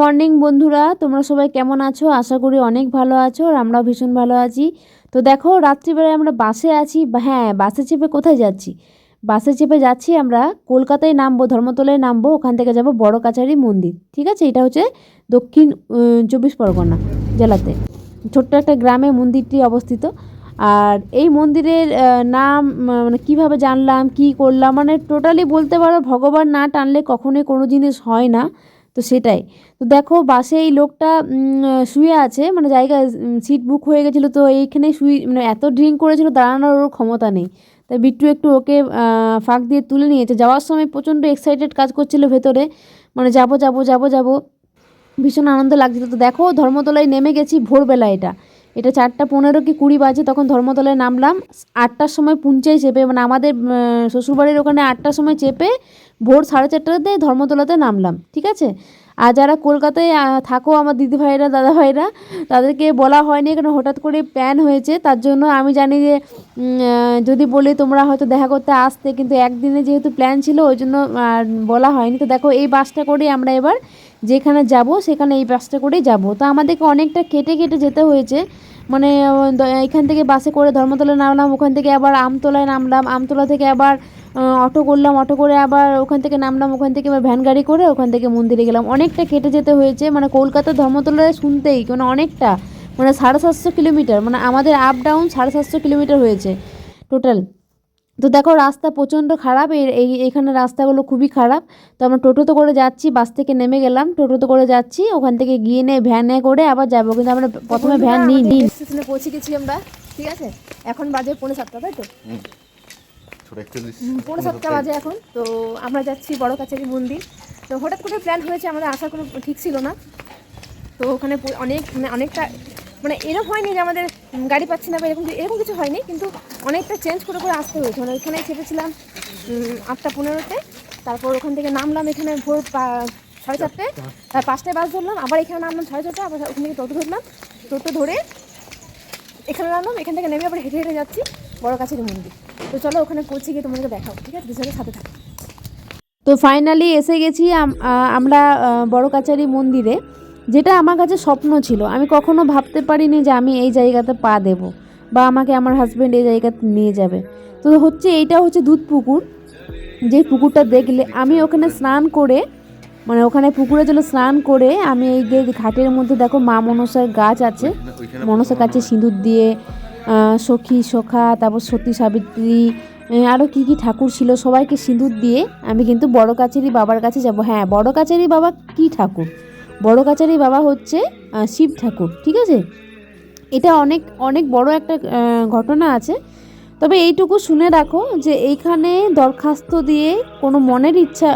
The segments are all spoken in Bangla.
মর্নিং, বন্ধুরা। তোমরা সবাই কেমন আছো? আশা করি অনেক ভালো আছো আর আমরাও ভীষণ ভালো আছি। তো দেখো, রাত্রিবেলায় আমরা বাসে আছি। হ্যাঁ বাসে চেপে কোথায় যাচ্ছি? বাসে চেপে যাচ্ছি আমরা কলকাতায় নামবো, ধর্মতলায় নামবো। ওখান থেকে যাব বড় কাছারি মন্দির, ঠিক আছে? এটা হচ্ছে দক্ষিণ চব্বিশ পরগনা জেলাতে। ছোট্ট একটা গ্রামে মন্দিরটি অবস্থিত। আর এই মন্দিরের নাম মানে কীভাবে জানলাম, কি করলাম মানে টোটালি বলতে পারো, ভগবান না টানলে কখনোই কোনো জিনিস হয় না। তো সেটাই। তো দেখো বাসে এই লোকটা শুয়ে আছে মানে জায়গায় সিট বুক হয়ে গেছিল, তো এইখানে শুয়ে মানে এত ড্রিঙ্ক করেছিল, দাঁড়ানোর ওর ক্ষমতা নেই। তাই বিট্টু একটু ওকে ফাঁক দিয়ে তুলে নিয়েছে। যাওয়ার সময় প্রচণ্ড এক্সাইটেড কাজ করছিল ভেতরে মানে যাব যাব যাব যাব, ভীষণ আনন্দ লাগছিল। তো দেখো ধর্মতলায় নেমে গেছি ভোরবেলা এটা। এটা চারটা পনেরো কি কুড়ি বাজে তখন ধর্মতলায় নামলাম। আটটার সময় পুঞ্চাই চেপে মানে আমাদের শ্বশুরবাড়ির ওখানে আটটার সময় চেপে ভোর সাড়ে চারটাতে ধর্মতলাতে নামলাম, ঠিক আছে? আর যারা কলকাতায় থাকো আমার দিদিভাইরা দাদাভাইরা তাদেরকে বলা হয়নি কারণ হঠাৎ করে প্ল্যান হয়েছে, তার জন্য আমি জানি যে যদি বলি তোমরা হয়তো দেখা করতে আসতে, কিন্তু একদিনে যেহেতু প্ল্যান ছিল, ওই জন্য বলা হয়নি। তো দেখো, এই বাসটা করেই আমরা এবার যেখানে যাব, সেখানে এই বাসটা করেই যাব। তো আমাদেরকে অনেকটা কেটে কেটে যেতে হয়েছে। মানে এখান থেকে বাসে করে ধর্মতলা নামলাম, ওখান থেকে আবার আমতলায় নামলাম। আমতলা থেকে আবার অটো করলাম, অটো করে আবার ওখান থেকে নামলাম, ওখান থেকে আবার ভ্যান গাড়ি করে ওখান থেকে মন্দিরে গেলাম। অনেকটা কেটে যেতে হয়েছে। মানে কলকাতা ধর্মতলায় শুনতেই মানে অনেকটা মানে সাড়ে সাতশো কিলোমিটার মানে আমাদের আপ ডাউন সাড়ে সাতশো কিলোমিটার হয়েছে টোটাল তো দেখো রাস্তা প্রচণ্ড খারাপ এই এই- এইখানে রাস্তাগুলো খুবই খারাপ। তো আমরা টোটোতে করে যাচ্ছি বাস থেকে নেমে গেলাম। টোটোতে করে যাচ্ছি ওখান থেকে গিয়ে নিয়ে ভ্যানে করে আবার যাব। কিন্তু আমরা প্রথমে ভ্যান নিই নিই স্টেশনে পৌঁছে গেছি আমরা ঠিক আছে? এখন বাজে পৌনে সাতটা তাই তো? পৌনে সাতটা বাজে এখন। তো আমরা যাচ্ছি বড় কাছারি মন্দির। তো হঠাৎ করে প্ল্যান হয়েছে আমাদের আসার কোনো ঠিক ছিল না। তো ওখানে অনেক মানে অনেকটা মানে এরকম হয়নি যে আমাদের গাড়ি পাচ্ছি না বা এরকম এরকম কিছু হয়নি, কিন্তু অনেকটা চেঞ্জ করে করে আসতে হয়েছে। মানে ওইখানে চেপেছিলাম আটটা পনেরোতে। তারপর ওখান থেকে নামলাম এখানে ভোর সাড়ে চারটে। তার পাঁচটায় বাস ধরলাম, আবার এখানে নামলাম সাড়ে চারটে আবার ওখান থেকে টোটো ধরলাম। টোটো ধরে এখানে নামলাম, এখান থেকে নেমে আবার হেঁটে হেঁটে যাচ্ছি বড় কাছের মন্দির। তো চলো ওখানে পৌঁছে গিয়ে তোমাদেরকে দেখাও, ঠিক আছে? দুজনের সাথে থাকো। তো ফাইনালি এসে গেছি আমরা বড় কাছারি মন্দিরে। যেটা আমার কাছে স্বপ্ন ছিল। আমি কখনো ভাবতে পারিনি যে আমি এই জায়গাতে পা দেব বা আমাকে আমার হাজব্যান্ড এই জায়গাতে নিয়ে যাবে। তো হচ্ছে এইটা হচ্ছে দুধ পুকুর। যে পুকুরটা দেখলে আমি ওখানে স্নান করে মানে ওখানে পুকুরে জলে স্নান করে আমি এই যে ঘাটের মধ্যে দেখো মা মনসার গাছ আছে। ওইখানে মনসা কাছে সিঁদুর দিয়ে সখী সখা তারপর সতী সাবিত্রী আরও কী কী ঠাকুর ছিল সবাইকে সিঁদুর দিয়ে আমি কিন্তু বড় কাছারি বাবার কাছে যাব। হ্যাঁ বড় কাছারি বাবা কী ঠাকুর? বড় কাছারি বাবা হচ্ছে শিব ঠাকুর, ঠিক আছে? এটা অনেক অনেক বড় একটা ঘটনা আছে। তবে এইটুকু শুনে রাখো যে এইখানে দরখাস্ত দিয়ে কোনো মনের ইচ্ছা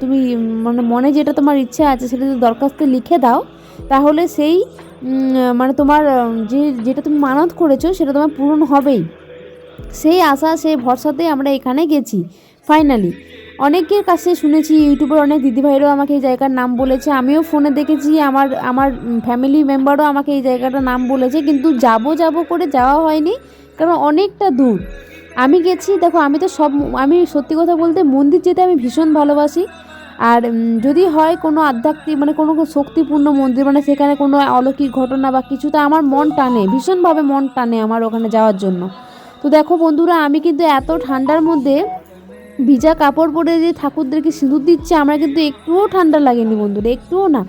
তুমি মানে মনে যেটা তোমার ইচ্ছা আছে সেটা যদি দরখাস্তে লিখে দাও, তাহলে সেই মানে তোমার যে, যেটা তুমি মানত করেছ সেটা তোমার পূরণ হবেই। সেই আশা, সেই ভরসাতেই আমরা এখানে গেছি ফাইনালি অনেকের কাছে শুনেছি, ইউটিউবের অনেক দিদিভাইরাও আমাকে এই জায়গার নাম বলেছে। আমিও ফোনে দেখেছি, আমার আমার ফ্যামিলি মেম্বারও আমাকে এই জায়গাটার নাম বলেছে, কিন্তু যাব যাব করে যাওয়া হয়নি, কারণ অনেকটা দূর। আমি গেছি, দেখো, আমি তো সব, আমি সত্যি কথা বলতে মন্দির যেতে আমি ভীষণ ভালোবাসি। আর যদি হয় কোনো আধ্যাত্মিক মানে কোনো শক্তিপূর্ণ মন্দির মানে সেখানে কোনো অলৌকিক ঘটনা বা কিছু, তো আমার মন টানে, ভীষণভাবে মন টানে আমার ওখানে যাওয়ার জন্য। তো দেখো বন্ধুরা, আমি কিন্তু এত ঠান্ডার মধ্যে ভিজা কাপড় পরে যে ঠাকুরদেরকে সিঁদুর দিচ্ছে, আমরা কিন্তু একটুও ঠান্ডা লাগেনি বন্ধুরা, একটুও না।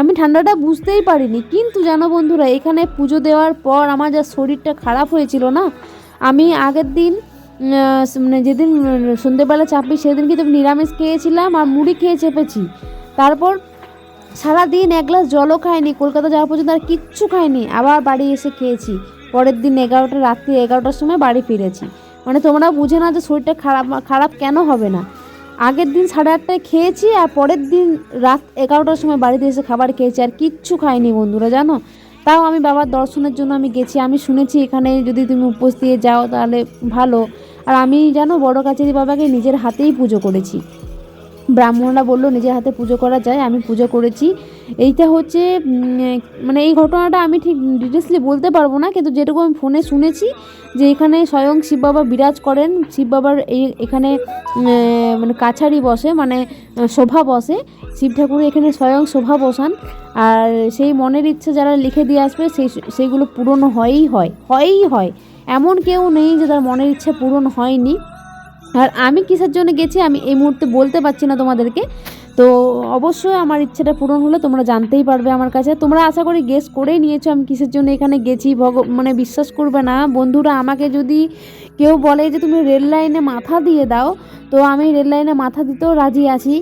আমি ঠান্ডাটা বুঝতেই পারিনি, কিন্তু জানো বন্ধুরা, এখানে পুজো দেওয়ার পর আমার যা শরীরটা খারাপ হয়েছিল না, আমি আগের দিন মানে যেদিন সন্ধেবেলা চাপি সেদিন কিন্তু নিরামিষ খেয়েছিলাম আর মুড়ি খেয়ে চেপেছি। তারপর সারাদিন এক গ্লাস জলও খাইনি, কলকাতা যাওয়া পর্যন্ত আর কিচ্ছু খাইনি, আবার বাড়ি এসে খেয়েছি। পরের দিন এগারোটা, রাত্রি এগারোটার সময় বাড়ি ফিরেছি। মানে তোমরা বুঝে না যে শরীরটা খারাপ খারাপ কেন হবে না। আগের দিন সাড়ে আটটায় খেয়েছি আর পরের দিন রাত এগারোটার সময় বাড়িতে এসে খাবার খেয়েছি আর কিচ্ছু খাইনি বন্ধুরা, জানো? তাও আমি বাবার দর্শনের জন্য আমি গেছি। আমি শুনেছি এখানে যদি তুমি উপোস দিয়ে যাও তাহলে ভালো। আর আমি, জানো, বড় কাছারি বাবাকে নিজের হাতেই পুজো করেছি। ব্রাহ্মণরা বলল, নিজের হাতে পুজো করা যায়, আমি পুজো করেছি। এইটা হচ্ছে মানে এই ঘটনাটা আমি ঠিক ডিটেলসলি বলতে পারব না, কিন্তু যেটুকু আমি ফোনে শুনেছি যে এখানে স্বয়ং শিব বাবা বিরাজ করেন। শিব বাবার এই, এখানে মানে কাছারি বসে মানে শোভা বসে। শিব ঠাকুর এখানে স্বয়ং শোভা বসান। আর সেই মনের ইচ্ছে যারা লিখে দিয়ে আসবে, সেই, সেইগুলো পূরণ হয়ই হয় হয়ই হয়। এমন কেউ নেই যে তার মনের ইচ্ছে পূরণ হয়নি। আর আমি কিসের জন্য গেছি আমি এই মুহূর্তে বলতে পারছি না তোমাদেরকে। তো অবশ্যই আমার ইচ্ছেটা পূরণ হলে, তোমরা জানতেই পারবে আমার কাছে। তোমরা আশা করি গেস করেই নিয়েছো, আমি কিসের জন্য এখানে গেছি? ভগ মানে বিশ্বাস করবে না। বন্ধুরা, আমাকে যদি কেউ বলে যে তুমি রেল লাইনে মাথা দিয়ে দাও, তো আমি রেল লাইনে মাথা দিতেও রাজি আছি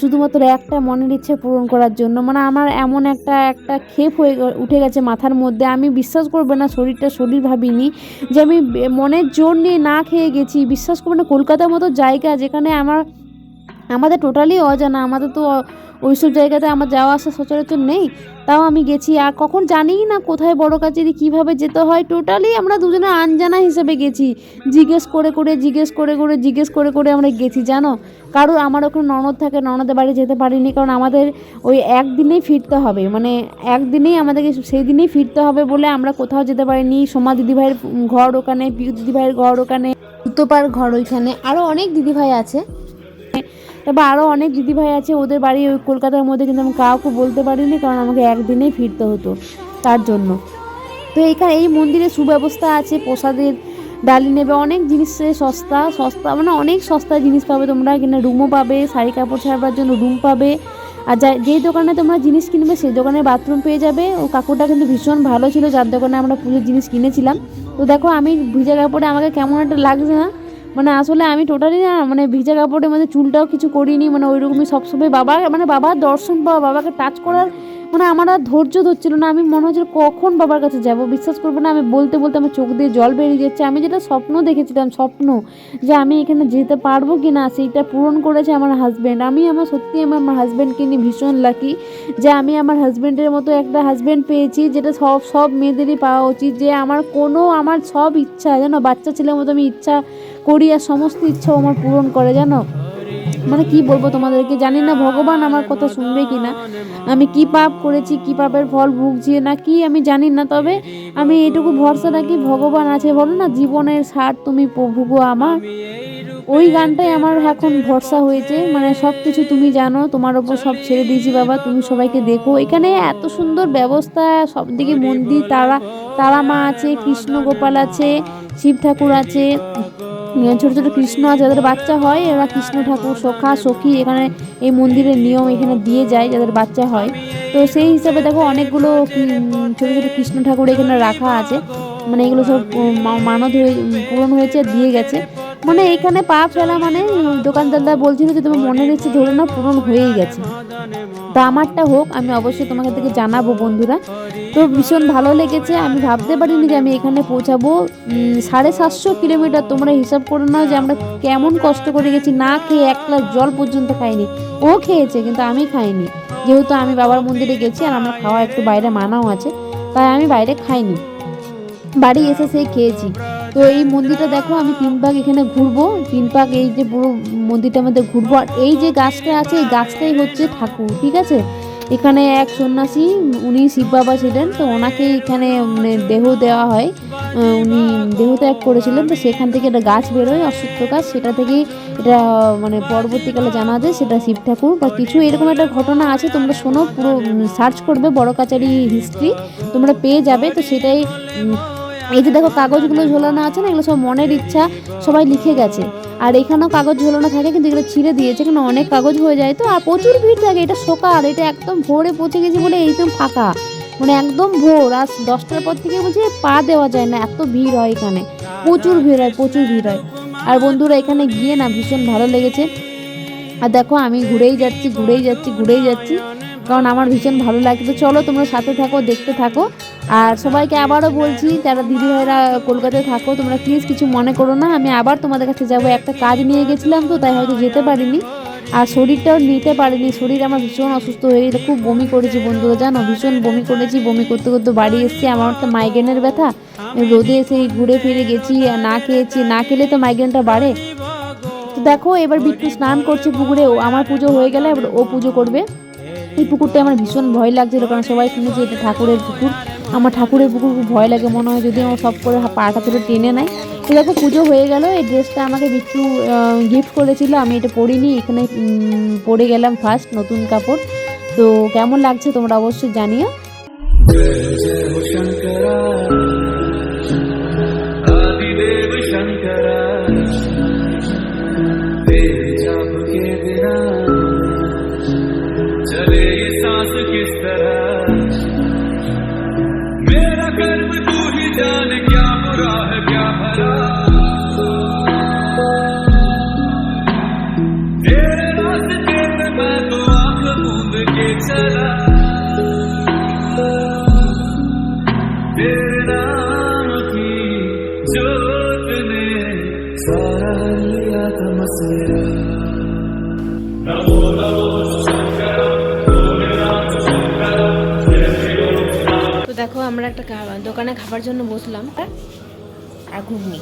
শুধুমাত্র একটা মনের ইচ্ছে পূরণ করার জন্য। মানে আমার এমন একটা একটা ক্ষেপ হয়ে উঠে গেছে মাথার মধ্যে। আমি বিশ্বাস করবে না, শরীরটা শরীর ভাবিনি যে আমি মনের জোর নিয়ে না খেয়ে গেছি। বিশ্বাস করবে না, কলকাতার মতো জায়গা যেখানে আমার আমাদের টোটালি অজানা, আমাদের তো অ- ওইসব জায়গাতে আমার যাওয়া আসা সচরাচর নেই, তাও আমি গেছি। আর কখন জানিই না কোথায় বড় কাছেরি কীভাবে যেতে হয় টোটালি আমরা দুজনে আনজানা হিসেবে গেছি। জিজ্ঞেস করে করে, জিজ্ঞেস করে করে, জিজ্ঞেস করে করে আমরা গেছি, জানো? কারোর আমার ওখানে ননদ থাকে, ননদের বাড়ি যেতে পারিনি, কারণ আমাদের ওই একদিনেই ফিরতে হবে। মানে একদিনেই আমাদেরকে সেই দিনেই ফিরতে হবে বলে আমরা কোথাও যেতে পারিনি। সোমা দিদিভাইয়ের ঘর ওখানে, পিউ দিদিভাইয়ের ঘর ওখানে, সুতোপার ঘর ওইখানে আরও অনেক দিদিভাই আছে। তারপর আরও অনেক দিদিভাই আছে, ওদের বাড়ি ওই কলকাতার মধ্যে, কিন্তু আমি কাউকে বলতে পারিনি, কারণ আমাকে একদিনেই ফিরতে হতো তার জন্য। তো এখানে এই মন্দিরে সুব্যবস্থা আছে, প্রসাদের ডালি নেবে, অনেক জিনিস সস্তা সস্তা মানে অনেক সস্তা জিনিস পাবে তোমরা। এখানে রুমও পাবে, শাড়ি কাপড় ছাড়বার জন্য রুম পাবে। আর যা যেই দোকানে তোমরা জিনিস কিনবে সেই দোকানে বাথরুম পেয়ে যাবে। ও কাকুরটা কিন্তু ভীষণ ভালো ছিল, যার দোকানে আমরা পুজোর জিনিস কিনেছিলাম। তো দেখো আমি ভিজা কাপড়ে আমাকে কেমন একটা লাগছে না মানে আসলে আমি টোটালি না মানে ভিজা কাপড়ের মধ্যে চুলটাও কিছু করিনি মানে ওইরকমই সবসময় বাবা মানে বাবার দর্শন পাওয়া বাবাকে টাচ করার মানে আমার আর ধৈর্য ধরছিল না। আমি মনে হচ্ছিল কখন বাবার কাছে যাব? বিশ্বাস করবে না, আমি বলতে বলতে আমার চোখ দিয়ে জল বেরিয়ে যাচ্ছে। আমি যেটা স্বপ্ন দেখেছিলাম, স্বপ্ন যে আমি এখানে যেতে পারব কি না সেইটা পূরণ করেছে আমার হাজব্যান্ড আমি আমার, সত্যি আমার আমার হাজব্যান্ডকে নিয়ে ভীষণ লাকি যে আমি আমার হাজব্যান্ডের মতো একটা হাজব্যান্ড পেয়েছি, যেটা সব সব মেয়েদেরই পাওয়া উচিত। যে আমার কোনো, আমার সব ইচ্ছা, জানো? বাচ্চা ছেলের মতো আমি ইচ্ছা করি আর সমস্ত ইচ্ছাও আমার পূরণ করে, জানো? মানে কি বলব তোমাদেরকে? জানি না ভগবান আমার কথা শুনবে কি না আমি কি পাপ করেছি, কি পাপের ফল ভুগছি না কি, আমি জানি না। তবে আমি এটুকু ভরসা রাখি, ভগবান আছে। বলো না, জীবনের সার তুমি প্রভু গো আমার। ওই গানটাই আমার এখন ভরসা হয়েছে। মানে সব কিছু তুমি জানো, তোমার ওপর সব ছেড়ে দিয়েছি বাবা, তুমি সবাইকে দেখো। এখানে এত সুন্দর ব্যবস্থা সব দিকে মন্দির, তারা তারা মা আছে, কৃষ্ণ গোপাল আছে, শিব ঠাকুর আছে। ছোট ছোট কৃষ্ণ যাদের বাচ্চা হয়, এরা কৃষ্ণ ঠাকুর, সখা, সখী, এখানে এই মন্দিরের নিয়ম এখানে দিয়ে যায়, যাদের বাচ্চা হয়। তো সেই হিসাবে দেখো অনেকগুলো ছোটো ছোটো কৃষ্ণ ঠাকুর এখানে রাখা আছে। মানে এগুলো সব মানদ হয়ে, পূরণ হয়েছে, দিয়ে গেছে। মানে এখানে পা ফেলা মানে উম, দোকানদাররা বলছিল যে তোমার মনে ইচ্ছে ধরে না পূরণ হয়েই গেছে। তো আমারটা হোক আমি অবশ্যই তোমাকে থেকে জানাব বন্ধুরা। তো ভীষণ ভালো লেগেছে আমি ভাবতে পারিনি যে আমি এখানে পৌঁছাবো। সাড়ে সাতশো কিলোমিটার তোমরা হিসাব করে নাও যে আমরা কেমন কষ্ট করে গেছি। না খেয়ে এক গ্লাস জল পর্যন্ত খাইনি। ও খেয়েছে কিন্তু আমি খাইনি। যেহেতু আমি বাবার মন্দিরে গেছি আর আমার খাওয়া একটু বাইরে মানাও আছে তাই আমি বাইরে খাইনি। বাড়ি এসে সেই খেয়েছি। তো এই মন্দিরটা দেখো, আমি তিন পাক এখানে ঘুরবো, তিন পাক এই যে পুরো মন্দিরটার মধ্যে ঘুরবো। আর এই যে গাছটা আছে, এই গাছটাই হচ্ছে ঠাকুর, ঠিক আছে? এখানে এক সন্ন্যাসী, উনি শিব বাবা ছিলেন, তো ওনাকে এখানে মানে দেহ দেওয়া হয়। উনি দেহত্যাগ করেছিলেন, তো সেখান থেকে একটা গাছ বেরোয় অশ্বত্থ গাছ। সেটা থেকেই এটা মানে পরবর্তীকালে জানা যায় সেটা শিব ঠাকুর বা কিছু। এরকম একটা ঘটনা আছে, তোমরা শোনো, পুরো সার্চ করবে, বড় কাচারি হিস্ট্রি তোমরা পেয়ে যাবে। তো সেটাই এই যে দেখো, কাগজগুলো ঝোলানো আছে না, এগুলো সব মনের ইচ্ছা, সবাই লিখে গেছে। আর এখানেও কাগজ ঝোলানো থাকে, কিন্তু এগুলো ছিঁড়ে দিয়েছে কিন্তু অনেক কাগজ হয়ে যায় তো, আর প্রচুর ভিড় থাকে, এটা সকাল এটা একদম ভোরে পৌঁছে গেছে বলে একদম ফাঁকা। মানে একদম ভোর, আর দশটার পর থেকে বলছে পা দেওয়া যায় না, এত ভিড় হয় এখানে। প্রচুর ভিড় হয়, প্রচুর ভিড় হয়। আর বন্ধুরা, এখানে গিয়ে না ভীষণ ভালো লেগেছে। আর দেখো, আমি ঘুরেই যাচ্ছি ঘুরেই যাচ্ছি ঘুরেই যাচ্ছি, কারণ আমার ভীষণ ভালো লাগে তো চলো, তোমরা সাথে থাকো, দেখতে থাকো। আর সবাইকে আবারও বলছি, যারা দিদি ভাইরা কলকাতায় থাকো, তোমরা প্লিজ কিছু মনে করো না। আমি আবার তোমাদের কাছে যাব। একটা কাজ নিয়ে গেছিলাম তো, তাই হয়তো যেতে পারিনি। আর শরীরটাও নিতে পারিনি। শরীর আমার ভীষণ অসুস্থ হয়ে গেছে। খুব বমি করেছি বন্ধুরা, জানো? ভীষণ বমি করেছি। বমি করতে করতে বাড়ি এসেছি। আমার তো মাইগ্রেনের ব্যথা। রোদে এসে ঘুরে ফিরে গেছি, আর না খেয়েছি। না খেলে তো মাইগ্রেনটা বাড়ে। তো দেখো, এবার বিট্টু স্নান করছে পুকুরে। ও, আমার পুজো হয়ে গেলে এবার ও পুজো করবে। এই পুকুরটা আমার ভীষণ ভয় লাগছিল, কারণ সবাই শুনেছে এটা ঠাকুরের পুকুর। আমার ঠাকুরের পুকুর খুব ভয় লাগে মনে হয় যদি আমার সব করে পাটা তুলে টেনে নেয়। তো দেখো পুজো হয়ে গেল, এই ড্রেসটা আমাকে বিচ্ছু গিফট করেছিল, আমি এটা পরিনি, এখানে পরে গেলাম ফার্স্ট নতুন কাপড়। তো কেমন লাগছে তোমরা অবশ্যই জানিও। আমরা একটা দোকানে খাবার জন্য বসলাম। আর ঘুগনি।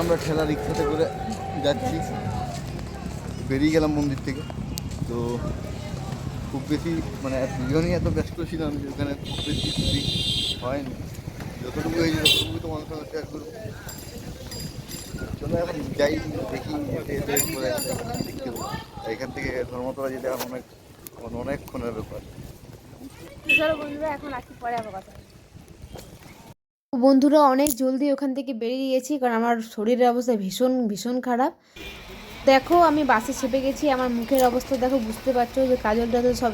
আমরা ঠেলা রিক্সাতে করে যাচ্ছি। বেরিয়ে গেলাম মন্দির থেকে। তো খুব বেশি মানে দুজনই এত ব্যস্ত ছিলাম যে ওখানে খুব বেশি ছবি হয়নি। যতটুকু হয়েছে তো মানুষের সাথে শেয়ার করব। চলো এখন যাই, দেখি। এখান থেকে ধর্মতলা যেতে অনেক অনেকক্ষণের ব্যাপার। বন্ধুরা এখন রাখি পরে আবার কথা। বন্ধুরা, অনেক জলদি ওখান থেকে বেরিয়ে গেছি, কারণ আমার শরীরের অবস্থা ভীষণ ভীষণ খারাপ। দেখো, আমি বাসে চেপে গেছি, আমার মুখের অবস্থা দেখো, বুঝতে পারছ যে কাজল টাজল সব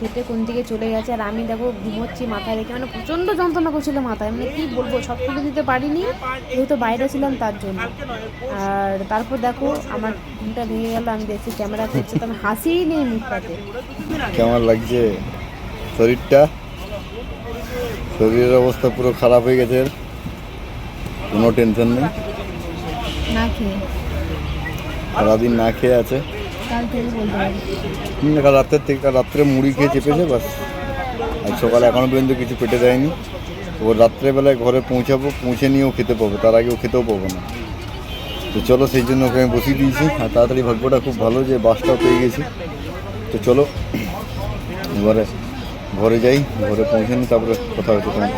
কেটে কোন দিকে চলে গেছে, আর আমি দেখো ঘুমোচ্ছি মাথায় রেখে মানে প্রচণ্ড যন্ত্রণা করছিল মাথায় মানে কী বলব, সব তুলে দিতে পারিনি, যেহেতু বাইরে ছিলাম তার জন্য। আর তারপর দেখো, আমার ঘুমটা ভেঙে গেল, আমি দেখছি ক্যামেরা করছে তো আমি হাসিই নেই মুখটাতে। কেমন লাগছে শরীরটা? শরীরের অবস্থা পুরো খারাপ হয়ে গেছে। কোনো টেনশন নেই। সারাদিন না খেয়ে আছে। কাল রাত্রের থেকে কাল রাত্রে মুড়ি খেয়ে চেপেছে বাস। আর সকালে এখনও পর্যন্ত কিছু পেটে দেয়নি। ও রাত্রেবেলায় ঘরে পৌঁছাবো পৌঁছে নিয়েও খেতে পাবো। তার আগে ও খেতেও পাবো না। তো চলো সেই জন্য ওকে আমি বসিয়ে দিয়েছি। আর তাড়াতাড়ি ভাগ্যটা খুব ভালো যে বাসটাও পেয়ে গেছি। তো চলো এবারে ঘরে যাই ঘরে পৌঁছে নিই তারপরে কথা হচ্ছে তোমার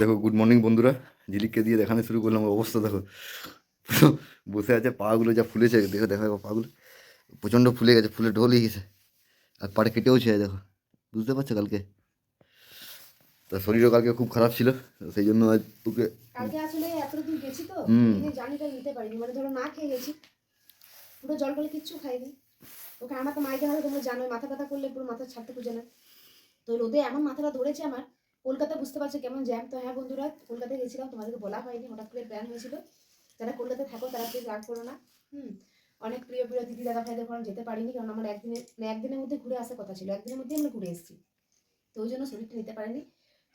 দেখো গুড মর্নিং বন্ধুরা। ঝিলিককে দিয়ে দেখানো শুরু করলাম, অবস্থা দেখো। বসে আছে, পাগুলো যা ফুলেছে, দেখো দেখো পাগুলো। প্রচণ্ড ফুলে গেছে, ফুলে ঢোল হয়ে গেছে আর পাড়ে কেটেও ছে দেখো। বুঝতে পারছ কালকে? তার শরীরও কালকে খুব খারাপ ছিল সেই জন্য আজ তোকে কালকে আসলে গেছি তো জানিটা নিতে পারিনি মানে ধরো না খেয়ে গেছি পুরো জল টল কিচ্ছু খাইনি। ওকে আমার তো মাইকে হয় তোমরা জানো মাথা ব্যথা করলে পুরো মাথা ছাড়তে খুঁজে না। তো রোদে এমন মাথাটা ধরেছে আমার কলকাতা বুঝতে পারছ কেমন জ্যাম তো হ্যাঁ বন্ধুরা কলকাতায় গেছিলাম তোমাদেরকে বলা হয়নি হঠাৎ করে প্ল্যান হয়েছিল যারা কলকাতায় থাকো তারা প্লিজ রাগ করো না। হুম অনেক প্রিয় প্রিয় দিদি দাদা ভাইদের ঘরে যেতে পারিনি কারণ আমার একদিনে মানে একদিনের মধ্যে ঘুরে আসার কথা ছিল। একদিনের মধ্যে আমরা ঘুরে এসেছি। তো ওই জন্য শরীরটা নিতে পারিনি।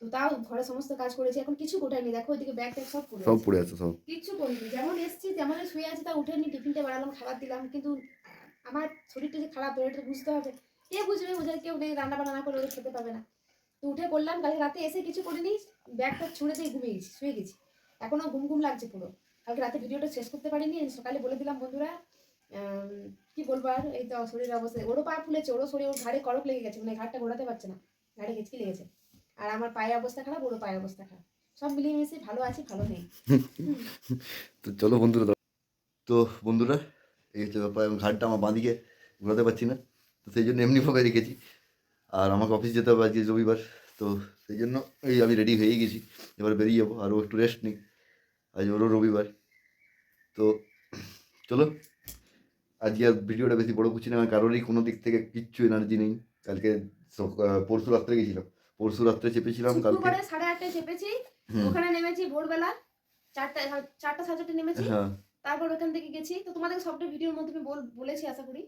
তো তাও ঘরে সমস্ত কাজ করেছি এখন কিছু গোটাইনি দেখো ওইদিকে ব্যাগ ট্যাগ সব পড়ে সব। পড়ে আছে সব। কিচ্ছু করিনি যেমন এসেছি তেমন শুয়ে আছি তা উঠে নি টিফিনটা বাড়ালাম খাবার দিলাম কিন্তু আমার শরীরটা যে খারাপ এটা বুঝতে হবে। কে বুঝবে বোঝার কেউ নেই রান্না বান্না না করলে ওদের খেতে পাবে না। তো উঠে করলাম কালকে রাতে এসে কিছু করিনি ব্যাগটা ছুঁড়ে দিয়ে ঘুমিয়ে গেছি শুয়ে গেছি। এখনও ঘুম ঘুম লাগছে পুরো। কালকে রাতে ভিডিওটা শেষ করতে পারিনি সকালে বলে দিলাম বন্ধুরা কি বলব আর? এই তো শরীরের অবস্থা। ওরও পা ফুলেছে, ওরও শরীর, ওর ঘাড়ে করক লেগে গেছে মানে ঘাড়টা ঘোরাতে পারছে না। ঘাড়ে হেঁচকি লেগেছে। আর আমার পায়ের অবস্থা খারাপ, ওরও পায়ের অবস্থা খারাপ। সব মিলিয়ে মিশিয়ে ভালো আছি, ভালো নেই। তো চলো বন্ধুরা তো বন্ধুরা, এই হচ্ছে ব্যাপার ঘাটটা আমার বাঁদিকে ঘোরাতে পারছি না, তো সেই জন্য এমনিভাবে রেখেছি। আর আমাকে অফিস যেতে হবে আজকে রবিবার, তো সেই জন্য এই আমি রেডি হয়ে গেছি। এবার বেরিয়ে যাব আর ও একটু রেস্ট নিই। আজ ওরও রবিবার। তো চলো আজকে আর ভিডিওটা বেশি বড় করছি না কারোরই কোনো দিক থেকে কিচ্ছু এনার্জি নেই। কালকে পরশু রাত্রে গেছিলাম। পরশু রাত্রে চেপেছিলাম কালকে সাড়ে আটটায় চেপেছি ওখানে নেমেছি ভোরবেলা চারটা চারটা সাড়ে চারটে নেমেছি। হ্যাঁ। তারপর ওখান থেকে গেছি। তো তোমাদের সবটা ভিডিওর মধ্যে আমি বল- বলেছি আশা করি।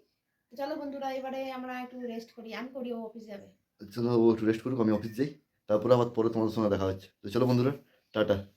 তো চলো বন্ধুরা এবারে আমরা একটু রেস্ট করি। আমি করি ও অফিস যাবে। চলো ও একটু রেস্ট করুক আমি অফিস যাই। তারপরে আবার পরে তোমাদের সঙ্গে দেখা হচ্ছে। তো চলো বন্ধুরা টাটা।